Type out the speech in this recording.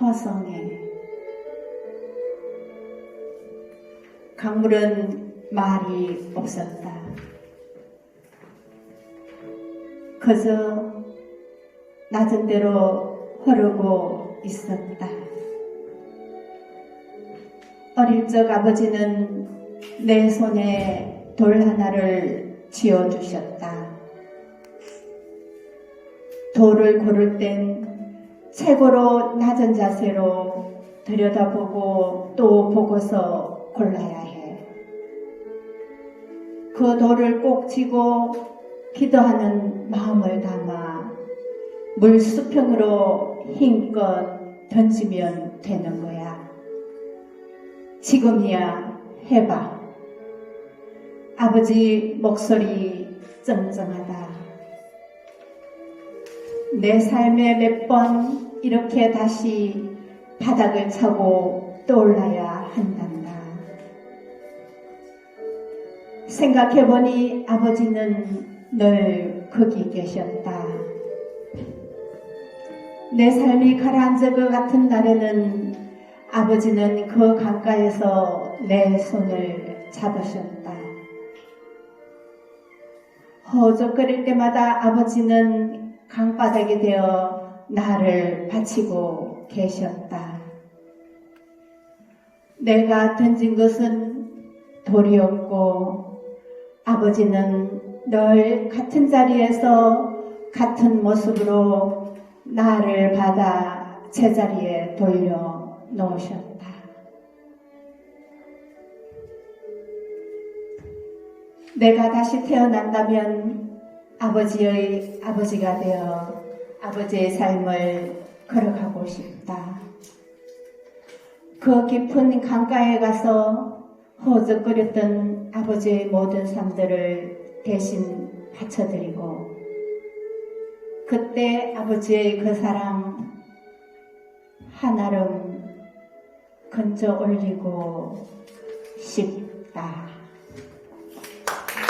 허성에 강물은 말이 없었다. 그저 낮은 대로 흐르고 있었다. 어릴 적 아버지는 내 손에 돌 하나를 쥐어주셨다. 돌을 고를 땐 최고로 낮은 자세로 들여다보고 또 보고서 골라야 해. 그 돌을 꼭 쥐고 기도하는 마음을 담아 물 수평으로 힘껏 던지면 되는 거야. 지금이야 해봐. 아버지 목소리 쩡쩡하다. 내 삶에 몇 번 이렇게 다시 바닥을 차고 떠올라야 한단다. 생각해보니 아버지는 늘 거기 계셨다. 내 삶이 가라앉을 것 같은 날에는 아버지는 그 강가에서 내 손을 잡으셨다. 허적거릴 때마다 아버지는 강바닥이 되어 나를 바치고 계셨다. 내가 던진 것은 돌이었고 아버지는 늘 같은 자리에서 같은 모습으로 나를 받아 제자리에 돌려 놓으셨다. 내가 다시 태어난다면 아버지의 아버지가 되어 아버지의 삶을 걸어가고 싶다. 그 깊은 강가에 가서 허적거렸던 아버지의 모든 삶들을 대신 바쳐드리고 그때 아버지의 그 사랑 하나름 건져 올리고 싶다.